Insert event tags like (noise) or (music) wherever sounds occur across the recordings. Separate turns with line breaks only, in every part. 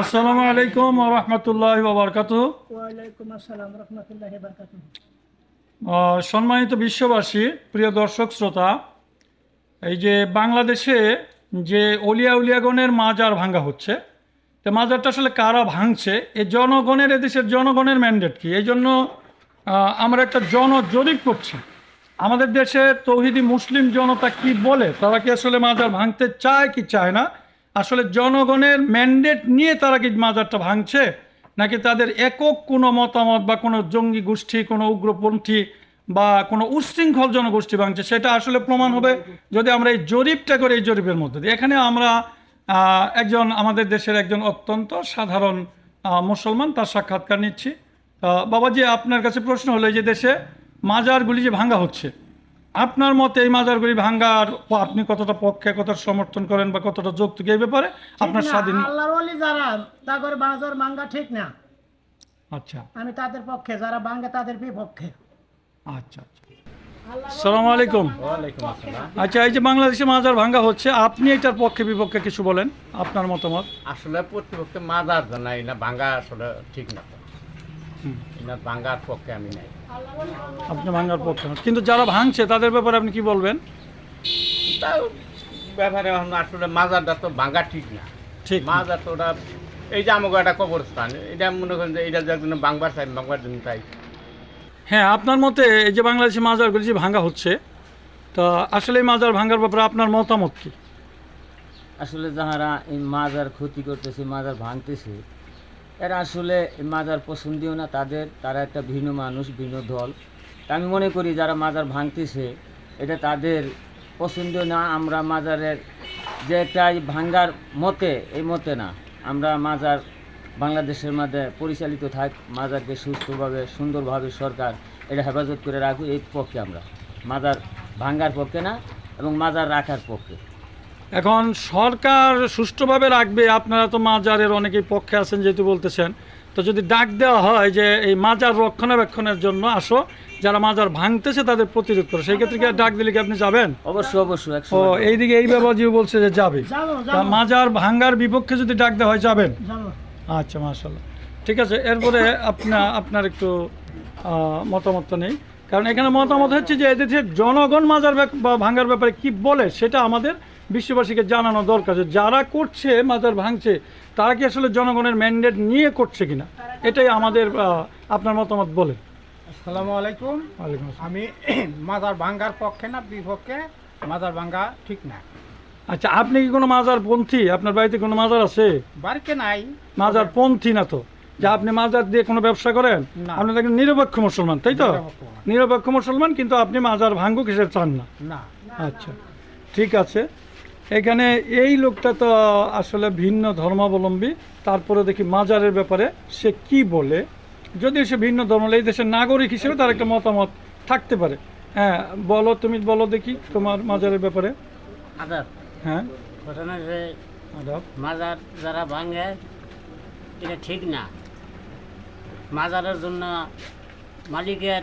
আসসালামু আলাইকুম রহমতুল্লাহ বাবরকাত
ওয়ালাইকুম আসসালাম রহমতুল্লাহ বারকাতুহ।
সম্মানিত বিশ্ববাসী প্রিয় দর্শক শ্রোতা এই যে বাংলাদেশে যে অলিয়া উলিয়াগণের মাজার ভাঙ্গা হচ্ছে তো মাজারটা আসলে কারা ভাঙছে? এই জনগণের এদেশের জনগণের ম্যান্ডেট কি? এই জন্য আমরা একটা জন জরিপ করছি। আমাদের দেশে তৌহিদি মুসলিম জনতা কি বলে? তারা কি আসলে মাজার ভাঙতে চায় কি চায় না? আসলে জনগণের ম্যান্ডেট নিয়ে তারা কি মাজারটা ভাঙছে? নাকি তাদের একক কোনো মতামত বা কোনো জঙ্গি গোষ্ঠী, কোনো উগ্রপন্থী বা কোনো উচ্ছৃঙ্খল জনগোষ্ঠী ভাঙছে? সেটা আসলে প্রমাণ হবে যদি আমরা এই জরিপটা করি, এই জরিপের মধ্যে দিয়ে। এখানে আমরা একজন, আমাদের দেশের একজন অত্যন্ত সাধারণ মুসলমান, তার সাক্ষাৎকার নিচ্ছি। বাবাজি, আপনার কাছে প্রশ্ন হলো যে দেশে মাজারগুলি যে ভাঙ্গা হচ্ছে আপনার মতে এই মাজারগুলি ভাঙ্গার আপনি কতটা পক্ষে কতটা সমর্থন করেন বা কতটা যৌক্তিক এই ব্যাপারে আপনার স্বাধীন
আল্লাহর ওলি যারা বাজার ভাঙ্গা ঠিক না।
আচ্ছা।
আমি তাদের পক্ষে যারা ভাঙ্গে তাদের বিপক্ষে।
আচ্ছা আচ্ছা। সালাম আলাইকুম।
ওয়ালাইকুম
আচ্ছা এই যে বাংলাদেশে মাজার ভাঙ্গা হচ্ছে আপনি এটার পক্ষে বিপক্ষে কিছু বলেন? আপনার মতামত?
আসলে প্রতিপক্ষে মাজার নাই না ভাঙ্গা আসলে ঠিক না। ভাঙ্গার পক্ষে আমি নাই।
আপনি ভাঙ্গার পক্ষে না। কিন্তু যারা ভাঙছে তাদের ব্যাপারে আপনি কি বলবেন?
তাও ব্যাপারে এখন আসলে মাজারটা তো ভাঙ্গা ঠিক না।
ঠিক
মাজার তো ওটা এই যে আমাকে একটা কবরস্থান এটা মনে করেন যে এটা যে একজন বাংবার চাই বাংবার জন্য তাই।
হ্যাঁ আপনার মতে এই যে বাংলাদেশে মাজারগুলি যে ভাঙ্গা হচ্ছে তা আসলে এই মাজার ভাঙ্গার ব্যাপারে আপনার মতামত কি?
আসলে যাহারা এই মাজার ক্ষতি করতেছে মাজার ভাঙতেছে এরা আসলে মাজার পছন্দীয় না, তাদের, তারা একটা ভিন্ন মানুষ, ভিন্ন দল। আমি মনে করি যারা মাজার ভাঙতেছে, এটা তাদের পছন্দীয় না, আমরা মাজারের যে একটা ভাঙ্গার মতে, এই মতে না। আমরা মাজার বাংলাদেশের মধ্যে পরিচালিত থাক, মাজারকে সুস্থভাবে, সুন্দরভাবে সরকার এটা হেফাজত করে রাখুক, এই পক্ষে আমরা। মাজার ভাঙ্গার পক্ষে না, এবং মাজার রাখার পক্ষে।
এখন সরকার সুষ্ঠুভাবে রাখবে আপনারা তো মাজারের অনেকেই পক্ষে আছেন যেহেতু বলতেছেন। তো যদি ডাক দেওয়া হয় যে এই মাজার রক্ষণাবেক্ষণের জন্য আসো যারা মাজার ভাঙতেছে তাদের প্রতিরোধ করো। সেই ক্ষেত্রে কি আর ডাক দিলে কি আপনি যাবেন?
অবশ্যই অবশ্যই
ও এইদিকে এই ব্যাপারজিও বলছে যে যাবে। তা মাজার ভাঙ্গার বিপক্ষে যদি ডাক দেওয়া হয় যাবেন?
যাব।
আচ্ছা মাশাল্লাহ ঠিক আছে এরপরে আপনার আপনার একটু মতামতটা নেই। কারণ এখানে মতামত হচ্ছে যে এদেশে জনগণ মাজার ভাঙ্গার ব্যাপারে কি বলে সেটা আমাদের বিশ্ববাসীকে জানানো দরকার যে যারা করছে মাজার ভাঙছে তারা কি আসলে জনগণের ম্যান্ডেট নিয়ে করছে কিনা? এটাই আমাদের আপনার মতামত বলে
আসসালামু আলাইকুম। আমি (clears throat) মাজার ভাঙ্গার পক্ষে না বিপক্ষে মাজার ভাঙ্গা ঠিক না।
আচ্ছা আপনি কি কোনো মাজার পন্থী? আপনার বাড়িতে কোনো মাজার আছে?
বাড়িতে নাই।
মাজার পন্থী না তো? যে আপনি মাজার দিয়ে কোনো ব্যবসা করেন। আপনি দেখেন নিরপেক্ষ মুসলমান তাই তো?
নিরপেক্ষ।
মুসলমান। কিন্তু আপনি মাজার ভাঙ্গুক হিসেবে চান না। আচ্ছা ঠিক আছে। এখানে এই লোকটা তো আসলে ভিন্ন ধর্মাবলম্বী। তারপরে দেখি মাজারের ব্যাপারে সে কি বলে? যদি সে ভিন্ন ধর্ম এই দেশের নাগরিক হিসেবে তার একটা মতামত থাকতে পারে। হ্যাঁ বলো তুমি বলো দেখি তোমার মাজারের ব্যাপারে।
আদাব।
হ্যাঁ।
ঘটনা যে
আদাব।
মাজার যারা ভাঙে এটা ঠিক না। মাজারের জন্য মালিকের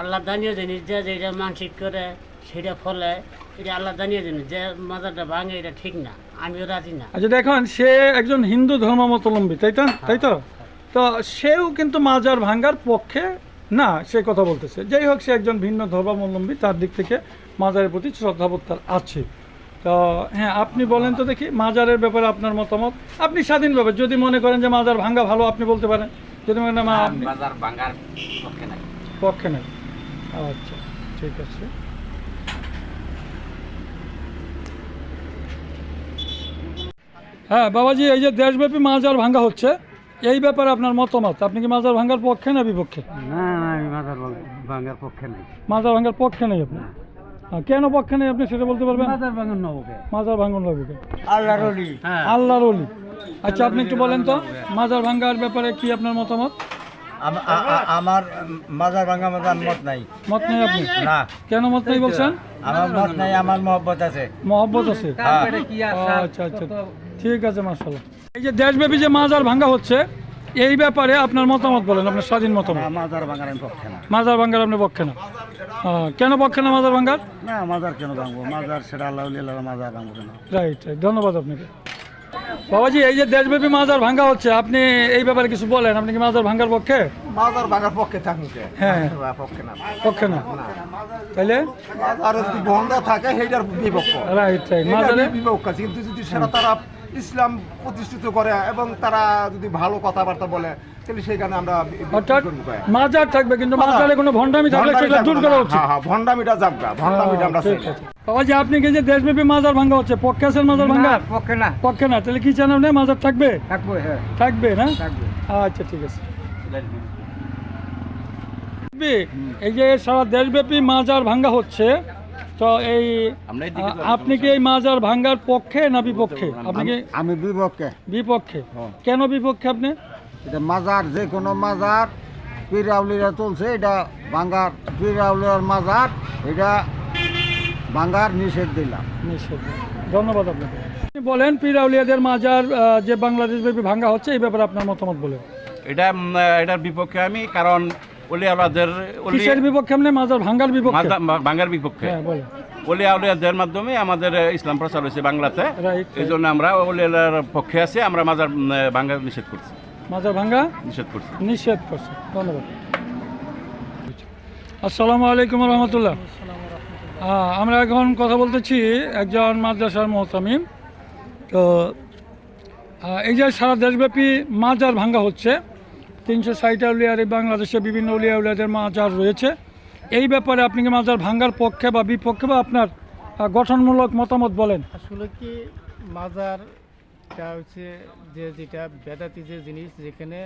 আল্লাহ দানীয় জিনিস যে যেটা মানসিক করে সেটা ফলে এটা আল্লাহ দানীয় জিনিস যে মাজারটা ভাঙে এটা ঠিক না আমিও রাজি না।
আচ্ছা দেখুন সে একজন হিন্দু ধর্মাবলম্বী তাই তো? তাই তো? তো সেও কিন্তু মাজার ভাঙ্গার পক্ষে না সে কথা বলতেছে। যাই হোক সে একজন ভিন্ন ধর্মাবলম্বী তার দিক থেকে মাজারের প্রতি শ্রদ্ধাবোধ তার আছে। তো হ্যাঁ আপনি বলেন তো দেখি মাজারের ব্যাপারে আপনার মতামত। আপনি স্বাধীনভাবে যদি মনে করেন যে মাজার ভাঙ্গা ভালো আপনি বলতে পারেন। যদি মনে করেন
মাজার ভাঙ্গার পক্ষে নাই।
পক্ষে নেই। আচ্ছা ঠিক আছে। হ্যাঁ বাবাজি এই যে দেশব্যাপী মাজার ভাঙ্গা হচ্ছে এই ব্যাপারে আপনার মতামত? আপনি কি মাজার ভাঙ্গার পক্ষে না বিপক্ষে?
না আমি মাজার ভাঙার পক্ষে নেই।
মাজার ভাঙ্গার পক্ষে নেই আপনি? হ্যাঁ, কেন পক্ষে নেই আপনি সেটা বলতে পারবেন?
মাজার ভাঙার নবকে।
মাজার ভাঙ্গন লাগবে
আল্লাহর অলি
আল্লাহর অলি আচ্ছা আপনি একটু বলেন তো মাজার ভাঙ্গার ব্যাপারে কি আপনার মতামত?
আমার মাজার ভাঙ্গা মাজার মত নাই।
মত নেই আপনি?
না।
কেন মত নেই বলছেন?
আমার মত নাই আমার মহব্বত আছে।
মহব্বত আছে? ও, আচ্ছা আচ্ছা। ঠিক আছে মার্শাল্লাহ এই যে দেশব্যাপী যে মাজার ভাঙ্গা হচ্ছে এই ব্যাপারে আপনার মতামত বলেন আপনার স্বাধীন মতামত।
মাজার ভাঙার আমি পক্ষে না।
মাজার ভাঙ্গার আপনি পক্ষে না? কেন পক্ষে না মাজার ভাঙ্গার?
না মাজার কেন ভাঙবো মাজার সেটা আল্লাহ মাজার ভাঙবো কেন
রাইট রাইট ধন্যবাদ আপনাকে। বাবাজি এই যে দেশব্যাপী মাজার ভাঙ্গা হচ্ছে আপনি এই ব্যাপারে কিছু বলেন আপনি কি মাজার ভাঙ্গার পক্ষে?
মাজার ভাঙার পক্ষে থাকুন
হ্যাঁ।
পক্ষে না।
পক্ষে না? তাইলে?
মাজার যদি বন্ধ থাকে সেইটার বিপক্ষ।
রাইট রাইট মাজারে
বিপক্ষ কিন্তু যদি সেটা তারা ইসলাম প্রতিষ্ঠিত করে এবং তারা যদি ভালো কথাবার্তা বলে তাহলে সেখানে আমরা
অর্থাৎ? মাজার থাকবে কিন্তু মাজারে। কোনো ভণ্ডামি থাকলে সেটা দূর করা উচিত।
হ্যাঁ, হ্যাঁ, ভণ্ডামিটা যাবগা ভণ্ডামিটা আমরা
ঠিক
চাই না।
আপনি কি যে দেশব্যাপী মাজার ভাঙ্গা হচ্ছে পক্ষে আছেন মাজার ভাঙ্গা
পক্ষে না।
পক্ষে না তাহলে কি চান আপনি মাজার থাকবে?
থাকব হ্যাঁ।
থাকবে না?
থাকবে।
আচ্ছা ঠিক আছে। এই যে সারা দেশব্যাপী মাজার ভাঙ্গা হচ্ছে তো এই আপনি কি এই মাজার ভাঙ্গার পক্ষে না বিপক্ষে? আপনি কি
আমি বিপক্ষে।
বিপক্ষে? কেন বিপক্ষে আপনি?
এটা মাজার যে কোনো মাজার পিরাউলিরা চলছে এটা বাঙ্গার পিরাউলিয়ার মাজার এটা ভাঙ্গার নিষেধ দিলাম।
নিষেধ। ধন্যবাদ আপনাকে। আপনি বলেন পিরাউলিয়াদের মাজার যে বাংলাদেশ ব্যাপী ভাঙ্গা হচ্ছে এই ব্যাপারে আপনার মতামত বলেন।
এটা এটার বিপক্ষে আমি কারণ অলিয়ালাদের
কিসের বিপক্ষে আপনি মাজার ভাঙ্গার বিপক্ষে?
বাঙ্গার বিপক্ষে।
হ্যাঁ
মাধ্যমে আমাদের ইসলাম প্রচার হয়েছে বাংলাতে। এই জন্য আমরা অলিয়ালার পক্ষে আছি আমরা মাজার বাঙ্গা নিষেধ করছি।
মাজার ভাঙ্গা?
নিষেধ করছি।
নিষেধ করছে। ধন্যবাদ। আসসালামু আলাইকুম রহমতুল্লাহ। আমরা এখন কথা বলতেছি একজন মাদ্রাসার মোহতামিম। তো এই যে সারা দেশব্যাপী মাজার ভাঙ্গা হচ্ছে তিনশো ষাট উলিয়ার বাংলাদেশে বিভিন্ন উলিয়া উলিয়াদের মাজার রয়েছে। এই ব্যাপারে আপনি কি মাজার ভাঙ্গার পক্ষে বা বিপক্ষে বা আপনার গঠনমূলক মতামত বলেন?
আসলে কি মাজারটা হচ্ছে যে যেটা বেদাতি যে জিনিস, যেখানে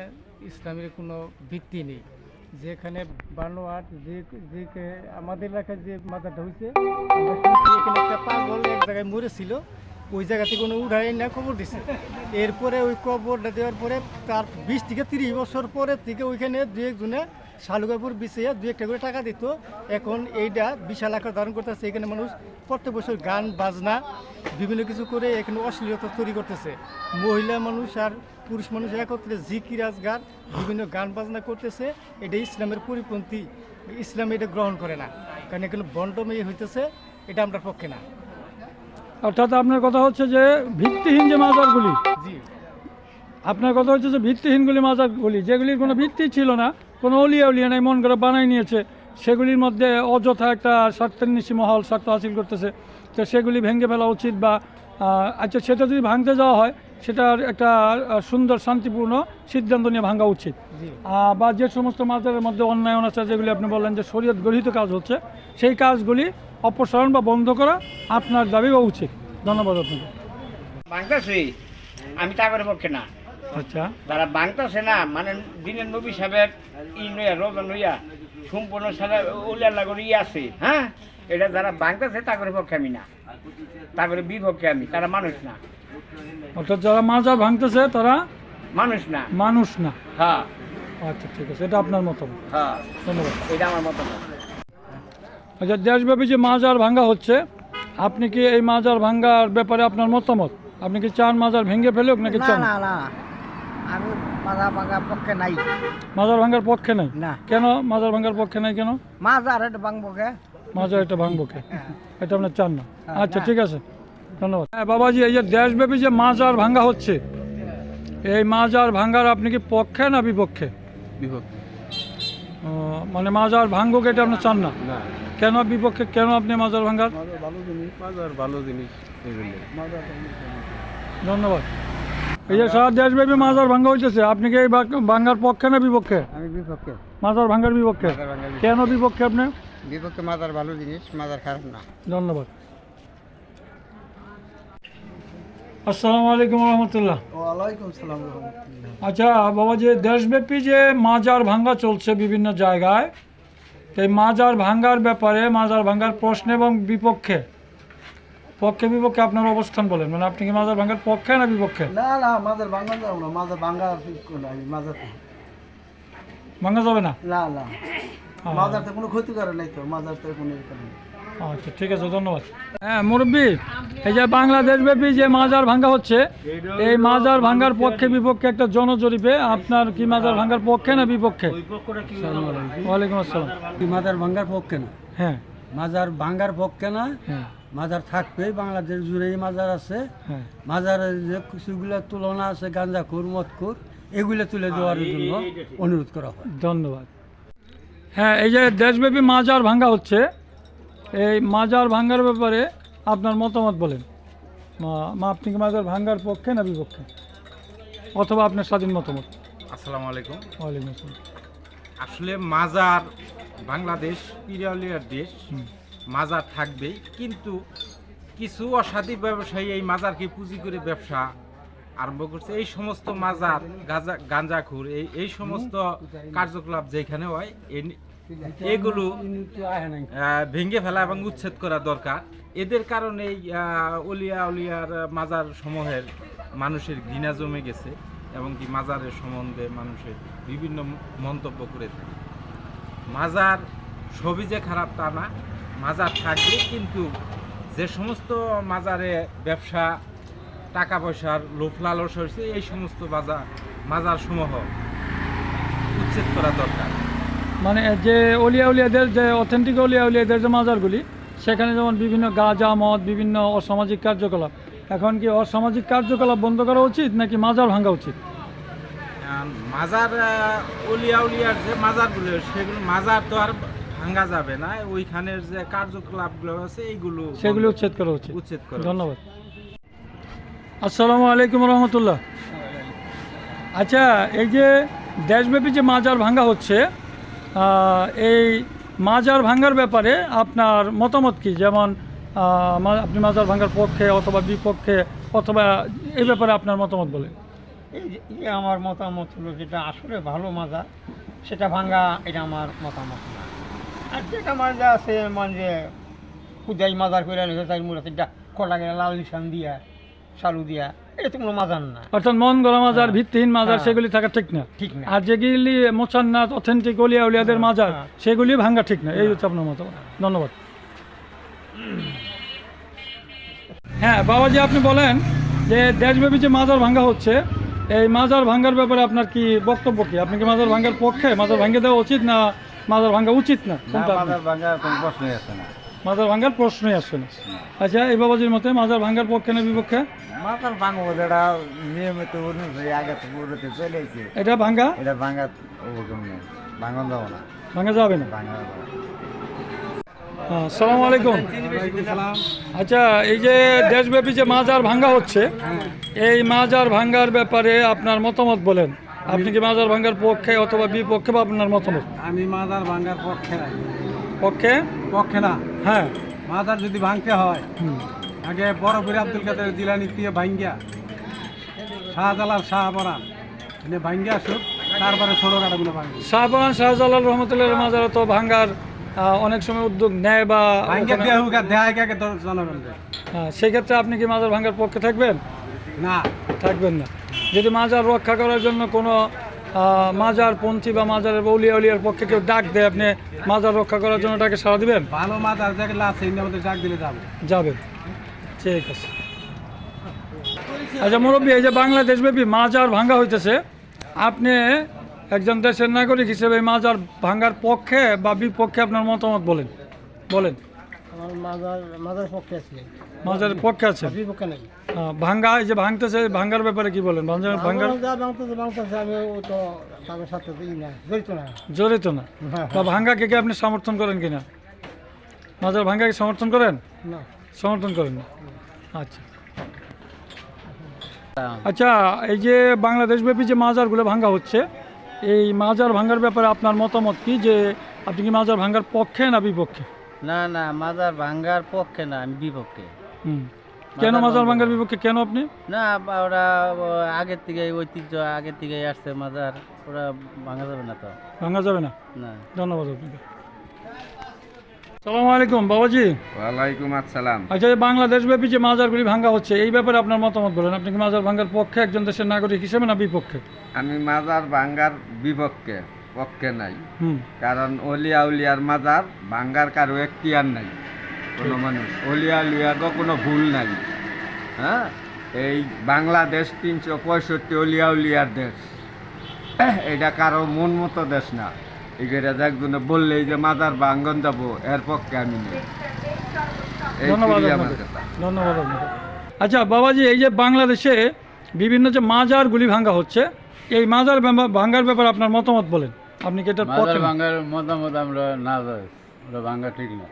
ইসলামের কোনো ভিত্তি নেই। যেখানে বানোয়াট, যে যে আমাদের এলাকায় যে মাজারটা হয়েছে এখানে একটা পাগল এক জায়গায় মরেছিল। ওই জায়গা থেকে কোনো উঠাই না খবর দিছে। এরপরে ওই কবরটা দেওয়ার পরে তার বিশ থেকে তিরিশ বছর পরে থেকে ওইখানে দু একজনে শালুকাপুর বিছিয়ে দু একটা করে টাকা দিত। এখন এইটা বিশাল আকার ধারণ করতেছে, এখানে মানুষ প্রত্যেক বছর গান, বাজনা, বিভিন্ন কিছু করে এখানে অশ্লীলতা তৈরি করতেছে। মহিলা মানুষ আর পুরুষ মানুষ একত্রে জিকির, আজগার, বিভিন্ন গান, বাজনা করতেছে। এটা ইসলামের পরিপন্থী। ইসলাম এটা গ্রহণ করে না। কারণ এখানে বন্ডমেয় হইতেছে, এটা আমরা পক্ষে না।
অর্থাৎ আপনার কথা হচ্ছে যে ভিত্তিহীন যে মাজারগুলি আপনার কথা হচ্ছে যে ভিত্তিহীনগুলি মাজারগুলি যেগুলির কোনো ভিত্তি ছিল না কোনো অলিয়া উলিয়া নাই মন করে বানাই নিয়েছে সেগুলির মধ্যে অযথা একটা স্বার্থের নিশি মহল স্বার্থ হাসিল করতেছে। তো সেগুলি ভেঙে ফেলা উচিত বা আচ্ছা সেটা যদি ভাঙতে যাওয়া হয় সেটার একটা সুন্দর শান্তিপূর্ণ সিদ্ধান্ত নিয়ে ভাঙা উচিত। বা যে সমস্ত মাজারের মধ্যে অন্যায় অনাচার যেগুলি আপনি বললেন যে শরীয়ত গঠিত কাজ হচ্ছে সেই কাজগুলি অপসারণ বা বন্ধ করা আপনার দাবি বা উচিত। ধন্যবাদ আপনাকে।
বাংলাদেশে আমি তা করে পক্ষে না।
আচ্ছা।
তারা বাংলাদেশে না মানে দিনের নবী সাহেবের ই নইয়া রোজা নইয়া সম্পূর্ণ সারা উলিয়া লাগর ই আছে হ্যাঁ? এটা যারা বাংলাদেশে করে পক্ষে আমি না। তা করে বিপক্ষে আমি তারা মানুষ না।
অর্থাৎ যারা মাজার ভাঙতেছে তারা
মানুষ না।
মানুষ না।
হ্যাঁ।
আচ্ছা ঠিক আছে। এটা আপনার মতামত।
হ্যাঁ।
ধন্যবাদ।
এটা আমার মতামত।
আচ্ছা দেশব্যাপী যে মাজার ভাঙ্গা হচ্ছে আপনি কি এই মাজার ভাঙ্গার ব্যাপারে আপনার মতামত? আপনি কি চান মাজার ভেঙে ফেলুক নাকি চান?
না না। আমি মাজা ভাঙা পক্ষে নাই।
মাজার ভাঙ্গার পক্ষে নাই?
না।
কেন মাজার ভাঙ্গার পক্ষে নাই কেন?
মাজার এটা ভাঙবো কে
মাজার এটা ভাঙবো কে এটা আপনার চান না। আচ্ছা ঠিক আছে। ধন্যবাদ। হ্যাঁ বাবাজি এই যে দেশব্যাপী যে মাজার ভাঙ্গা হচ্ছে এই মাজার ভাঙ্গার আপনি কি পক্ষে না বিপক্ষে?
বিপক্ষে।
মানে মাজার ভাঙ্গুক এটা আপনি চান না? কেন বিপক্ষে কেন আপনি মাজার ভাঙ্গার?
মাজার ভালো জিনিস
ধন্যবাদ। এই যে সারা দেশব্যাপী মাজার ভাঙ্গা হইতেছে আপনি কি এই ভাঙ্গার পক্ষে না বিপক্ষে?
আমি বিপক্ষে।
মাজার ভাঙ্গার বিপক্ষে। কেন বিপক্ষে আপনি?
বিপক্ষে মাজার ভালো জিনিস মাজার খারাপ না।
ধন্যবাদ। আসসালামু আলাইকুম রহমতুল্লাহ।
ওয়ালাইকুম সালাম
আচ্ছা বাবা যে দেশব্যাপী যে মাজার ভাঙ্গা চলছে বিভিন্ন জায়গায় এই মাজার ভাঙ্গার ব্যাপারে মাজার ভাঙ্গার প্রশ্ন এবং বিপক্ষে পক্ষে বিপক্ষে আপনার অবস্থান বলেন। মানে আপনি কি মাজার ভাঙ্গার পক্ষে না বিপক্ষে?
না না মাজার বাঙ্গা যাব না মাজার বাঙ্গা মাজার
ভাঙ্গা যাবে না?
না না।
আহ,
মাজার তো কোনো ক্ষতি করে নাই তো মাজার তো কোনো।
আচ্ছা ঠিক আছে ধন্যবাদ। হ্যাঁ মুরব্বী এই যে বাংলাদেশ ব্যাপী যে মাজার ভাঙ্গা হচ্ছে এই মাজার ভাঙ্গার পক্ষে বিপক্ষে একটা জনজরিপে আপনার কি মাজার ভাঙ্গার পক্ষে না বিপক্ষে? ওয়ালাইকুম আসসালাম।
কি মাজার ভাঙ্গার পক্ষে না?
হ্যাঁ।
মাজার ভাঙ্গার পক্ষে না
হ্যাঁ।
মাজার থাকবেই বাংলাদেশ জুড়েই মাজার আছে।
হ্যাঁ।
মাজারের যে কিছুগুলো তুলনা আছে গাঁজাখুর মদখুর এগুলো তুলে দেওয়ার জন্য অনুরোধ করা হয়।
ধন্যবাদ। হ্যাঁ এই যে দেশব্যাপী মাজার ভাঙ্গা হচ্ছে এই মাজার ভাঙ্গার ব্যাপারে আপনার মতামত বলেন। মা- আপনি কি মাজার ভাঙ্গার পক্ষে না বিপক্ষে? অথবা আপনার স্বাধীন মতামত?
আসসালামু আলাইকুম।
ওয়ালাইকুম আসসালাম।
আসলে মাজার বাংলাদেশ পিরিয়লিয়ার দেশ মাজার থাকবেই কিন্তু কিছু অসাধু ব্যবসায়ী এই মাজারকে পুঁজি করে ব্যবসা আরম্ভ করছে। এই সমস্ত মাজার গাঁজা গাঁজাখুর এই এই সমস্ত কার্যকলাপ যেখানে হয় এগুলো ভেঙে ফেলা এবং উচ্ছেদ করা দরকার। এদের কারণেই অলিয়া উলিয়ার মাজার সমূহের মানুষের ঘৃণা জমে গেছে এবং কি মাজারের সম্বন্ধে মানুষের বিভিন্ন মন্তব্য করে থাকে। মাজার সবই যে খারাপ তা না, মাজার থাকবে কিন্তু যে সমস্ত মাজারে ব্যবসা টাকা পয়সার লোভ লালস হয়েছে, এই সমস্ত বাজার মাজার সমূহ উচ্ছেদ করা দরকার।
মানে যে অলিয়া উলিয়াদের যে অথেন্টিক অলিয়া উলিয়াদের যে মাজারগুলি সেখানে যেমন বিভিন্ন গাঁজা মদ বিভিন্ন অসামাজিক কার্যকলাপ। এখন কি অসামাজিক কার্যকলাপ বন্ধ করা উচিত নাকি মাজার ভাঙ্গা উচিত?
মাজার উলিয়া উলিয়ার যে মাজারগুলো সেগুলো মাজার তো আর ভাঙা যাবে না। ওইখানের যে কার্যকলাপগুলো আছে এইগুলো
সেগুলো উচ্ছেদ করা উচিত।
উচ্ছেদ করা
ধন্যবাদ। আসসালামু আলাইকুম রহমতুল্লাহ। আচ্ছা এই যে দেশব্যাপী যে মাজার ভাঙ্গা হচ্ছে এই মাজার ভাঙ্গার ব্যাপারে আপনার মতামত কি? যেমন আপনি মাজার ভাঙ্গার পক্ষে অথবা বিপক্ষে অথবা এই ব্যাপারে আপনার মতামত বলে
এই যে- আমার মতামত হলো যেটা আসলে ভালো মাজার, সেটা ভাঙ্গা, এটা আমার মতামত না। আর যেটা মাজা আছে মানে খুদাই মাজার করে নিয়েছে তাই মূলত এটা কলা লাল নিশান দিয়া সালু দিয়া এটা তো কোনো মাজার না।
অর্থাৎ মন গড়া মাজার ভিত্তিহীন মাজার। সেগুলি থাকা ঠিক না।
ঠিক না।
আর যেগুলি মোচান্নাথ অথেন্টিক অলিয়া উলিয়াদের মাজার। সেগুলি ভাঙ্গা ঠিক না। এই হচ্ছে আপনার মতামত। ধন্যবাদ। হ্যাঁ বাবাজি আপনি বলেন যে দেশব্যাপী যে মাজার ভাঙ্গা হচ্ছে এই মাজার ভাঙ্গার ব্যাপারে আপনার কি বক্তব্য কি? আপনি কি মাজার ভাঙ্গার পক্ষে? মাজার ভাঙ্গে দেওয়া উচিত না মাজার ভাঙ্গা উচিত না? কোনটা আপনার?
কোনো প্রশ্নই আছে না।
মাজার ভাঙ্গার প্রশ্নই আসছে না। আচ্ছা এই বাবাজির মতে মাজার ভাঙ্গার পক্ষে না বিপক্ষে?
মাথার ভাঙবো যেটা নিয়মিত অনুযায়ী আগে উড়তে চলেছে
এটা ভাঙ্গা
এটা ভাঙা ওরকম নেই। ভাঙন যাব না।
ভাঙ্গা যাবে না?
ভাঙা যাব না।
হ্যাঁ, আলাইকুম। আচ্ছা এই যে দেশব্যাপী যে মাজার ভাঙ্গা হচ্ছে এই মাজার ভাঙ্গার ব্যাপারে আপনার মতামত বলেন। আপনি কি মাজার ভাঙ্গার পক্ষে অথবা বিপক্ষে বা আপনার মতামত?
আমি মাজার ভাঙ্গার পক্ষে
পক্ষে?
পক্ষে না।
হ্যাঁ।
মাজার যদি ভাঙতে হয় আগে বড় করে আব্দুল কাদের জিলানি দিয়ে ভাঙ্গিয়া শাহজালাল শাহপরান এনে ভাঙ্গিয়া আসুক তারপরে ছোটো কাটাগুলো ভাঙবে।
শাহবান শাহজালাল রহমতুল্লাহ মাজার তো ভাঙ্গার অনেক সময় উদ্যোগ নেয় বা
ভাঙ্গিয়া
ওখানে-
দেয়া হোক আর দেয় আগে জনগণকে
হ্যাঁ, সেক্ষেত্রে আপনি কি মাজার ভাঙ্গার পক্ষে থাকবেন?
না।
থাকবেন না। যদি মাজার রক্ষা করার জন্য কোনো মাজার পন্থী বা মাজারের বৌলিয়া উলিয়ার পক্ষে কেউ ডাক দেয় আপনি মাজার রক্ষা করার জন্য তাকে সাড়া দিবেন?
ভালো মাজার যেগুলো আছে আমাদের ডাক দিলে যাবে।
যাবেন ঠিক আছে। আচ্ছা মুরব্বী এই যে বাংলাদেশ ব্যাপী মাজার ভাঙ্গা হইতেছে আপনি একজন দেশের নাগরিক হিসেবে মাজার ভাঙ্গার পক্ষে বা বিপক্ষে আপনার মতামত বলেন। বলেন।
আমার মাজার মাজার পক্ষে আছে।
মাজারের পক্ষে আছে
বিপক্ষে নাই।
ভাঙ্গা এই যে ভাঙতেছে ভাঙ্গার ব্যাপারে কি বলেন? ভাঙ্গার ভাঙ্গার
যা বাংলাদেশে বাংলাদেশে আমি ও তো তাদের সাথে তো ই না জড়িত না।
জড়িত না?
হ্যাঁ,
বা ভাঙ্গাকে কি আপনি সমর্থন করেন কিনা? মাজার ভাঙ্গাকে সমর্থন করেন?
না।
সমর্থন করেন না? আচ্ছা। আচ্ছা এই যে বাংলাদেশব্যাপী যে মাজারগুলো ভাঙ্গা হচ্ছে এই মাজার ভাঙ্গার ব্যাপারে আপনার মতামত কি? যে আপনি কি মাজার ভাঙ্গার পক্ষে না বিপক্ষে?
না না মাজার ভাঙ্গার পক্ষে না আমি বিপক্ষে।
হুম। কেন মাজার ভাঙ্গার বিপক্ষে? কেন আপনি?
না ওরা আগের থেকে ঐতিহ্য আগের থেকে আসছে মাজার ওরা ভাঙা যাবে না তো।
ভাঙ্গা যাবে না?
না।
ধন্যবাদ আপনাকে। সালামু আলাইকুম বাবাজি।
ওয়ালাইকুম আসসালাম।
আচ্ছা এই বাংলাদেশব্যাপী যে মাজারগুলি ভাঙ্গা হচ্ছে এই ব্যাপারে আপনার মতামত বলেন। আপনি কি মাজার ভাঙ্গার পক্ষে একজন দেশের নাগরিক হিসেবে না বিপক্ষে?
আমি মাজার ভাঙ্গার বিপক্ষে। পক্ষে নাই।
হুম।
কারণ অলিয়া উলিয়ার মাজার ভাঙ্গার কারও এখতিয়ার নাই। কোনো মানুষ। অলিয়া উলিয়ারও কোনো ভুল নাই। হ্যাঁ? এই বাংলাদেশ তিনশো পঁয়ষট্টি অলিয়া উলিয়ার দেশ। এটা কারও মন মতো দেশ না। এগুলো একজনে বললেই যে মাজার ভাঙ্গন যাব এর পক্ষে আমি নেই।
ধন্যবাদ ধন্যবাদ আচ্ছা বাবাজি এই যে বাংলাদেশে বিভিন্ন যে মাজারগুলি ভাঙ্গা হচ্ছে এই মাজার ভাঙ্গার ব্যাপারে আপনার মতামত বলেন। আপনি কি এটা পক্ষে না?
ভাঙ্গার মতামত আমরা না যাই ওটা ভাঙ্গা ঠিক না।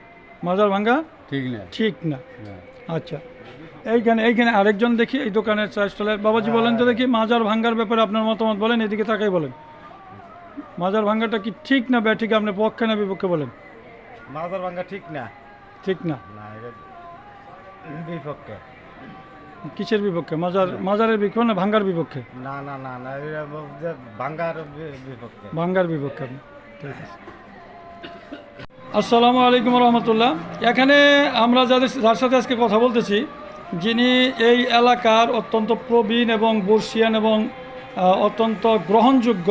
মাজার ভাঙ্গা
ঠিক না।
ঠিক না। আচ্ছা। এইখানে এইখানে আরেকজন দেখি এই দোকানের চা স্টলের বাবাজি বলেন তো দেখি মাজার ভাঙ্গার ব্যাপারে আপনার মতামত বলেন এদিকে তাকাই বলেন। মাজার ভাঙ্গাটা কি ঠিক না ব্যাঠিক আপনি পক্ষে না বিপক্ষে বলেন?
মাজার ভাঙ্গা ঠিক না।
ঠিক না।
না এটা বিপক্ষে।
কিসের বিপক্ষে? মাজার মাজারের বিপক্ষে না ভাঙ্গার বিপক্ষে?
না না না না ভাঙ্গার বিপক্ষে।
ভাঙ্গার বিপক্ষে। ঠিক আছে। আসসালামু আলাইকুম রহমতুল্লাহ। এখানে আমরা যাদের যার সাথে আজকে কথা বলতেছি যিনি এই এলাকার অত্যন্ত প্রবীণ এবং বর্ষিয়ান এবং অত্যন্ত গ্রহণযোগ্য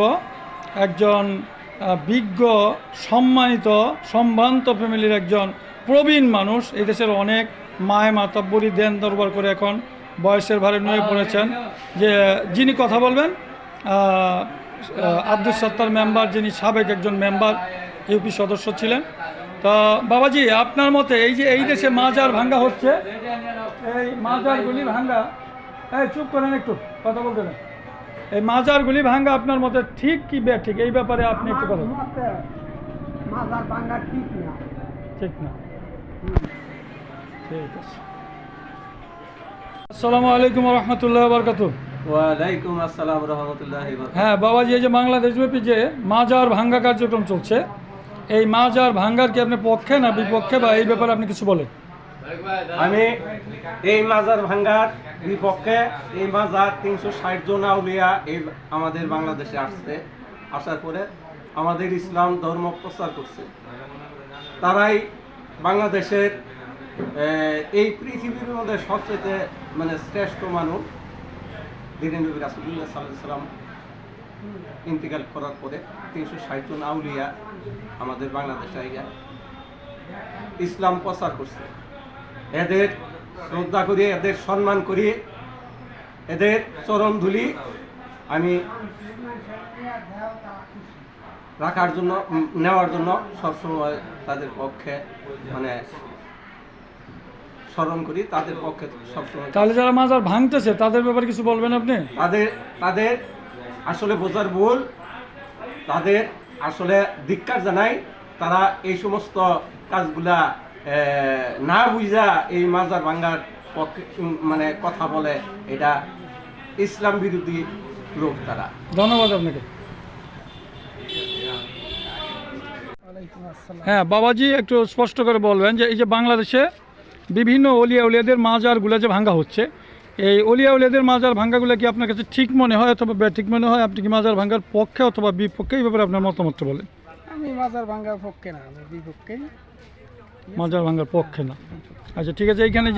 একজন বিজ্ঞ সম্মানিত সম্ভ্রান্ত ফ্যামিলির একজন প্রবীণ মানুষ। এই দেশের অনেক মায় মাতাব্বরী দেন দরবার করে এখন বয়সের ভারে নুয়ে পড়েছেন। যে যিনি কথা বলবেন আব্দুল সত্তার মেম্বার যিনি সাবেক একজন মেম্বার ইউপি সদস্য ছিলেন। তা বাবাজি আপনার মতে এই যে এই দেশে মাজার ভাঙ্গা হচ্ছে এই মাজারগুলি ভাঙ্গা এই চুপ করেন একটু কথা বলতে দেন। এই মাজারগুলি ভাঙ্গা আপনার মতে ঠিক কি ঠিক? এই ব্যাপারে আপনি একটু কথা বলুন।
মাজার ভাঙ্গা ঠিক না।
ঠিক না। ঠিক আছে। আসসালামু আলাইকুম রহমতুল্লাহ বরকাতু
ওয়ালাইকুম আসসালাম রহমতুল্লাহ
হ্যাঁ বাবাজি এই যে বাংলাদেশব্যাপী যে মাজার ভাঙ্গা কার্যক্রম চলছে এই মাজার ভাঙ্গার কি আপনি পক্ষে না বিপক্ষে বা এই ব্যাপারে আপনি কিছু বলেন?
আমি এই মাজার ভাঙ্গার বিপক্ষে এই মাজার তিনশো ষাট জন আউলিয়া এই আমাদের বাংলাদেশে আসছে। আসার পরে আমাদের ইসলাম ধর্ম প্রচার করছে। তারাই বাংলাদেশের এই পৃথিবীর মধ্যে সবচেয়ে মানে শ্রেষ্ঠ মানুষ নবী রাসুল্লাহ সাল্লাম ইন্তিকাল করার পরে তিনশো জন আউলিয়া আমাদের বাংলাদেশে আইয়া ইসলাম প্রচার করছে। এদের শ্রদ্ধা করি এদের সম্মান করি এদের চরণ ধুলি আমি রাখার জন্য নেওয়ার জন্য সবসময় তাদের পক্ষে মানে স্মরণ করি তাদের পক্ষে সবসময়
তাহলে যারা মাজার ভাঙতেছে তাদের ব্যাপারে কিছু বলবেন আপনি?
তাদের তাদের আসলে বোঝার ভুল তাদের আসলে ধিক্কার জানাই তারা এই সমস্ত কাজগুলা না বুঝা এই মাজার ভাঙ্গার পক্ষে মানে কথা বলে এটা ইসলাম বিরোধী লোক তারা।
ধন্যবাদ আপনাকে। হ্যাঁ বাবাজি একটু স্পষ্ট করে বলবেন যে এই যে বাংলাদেশে বিভিন্ন অলিয়া উলিয়াদের মাজারগুলো যে ভাঙ্গা হচ্ছে। এই অলিয়া উলিয়াদের মাজার ভাঙ্গাগুলো কি আপনার কাছে ঠিক মনে হয় অথবা ঠিক মনে হয়? আপনি কি মাজার ভাঙ্গার পক্ষে অথবা বিপক্ষে? এই ব্যাপারে আপনার মতামতটা বলেন।
আমি মাজার ভাঙ্গার পক্ষে না আমি বিপক্ষে
মাজার ভাঙ্গার পক্ষে না। আচ্ছা ঠিক আছে এইখানে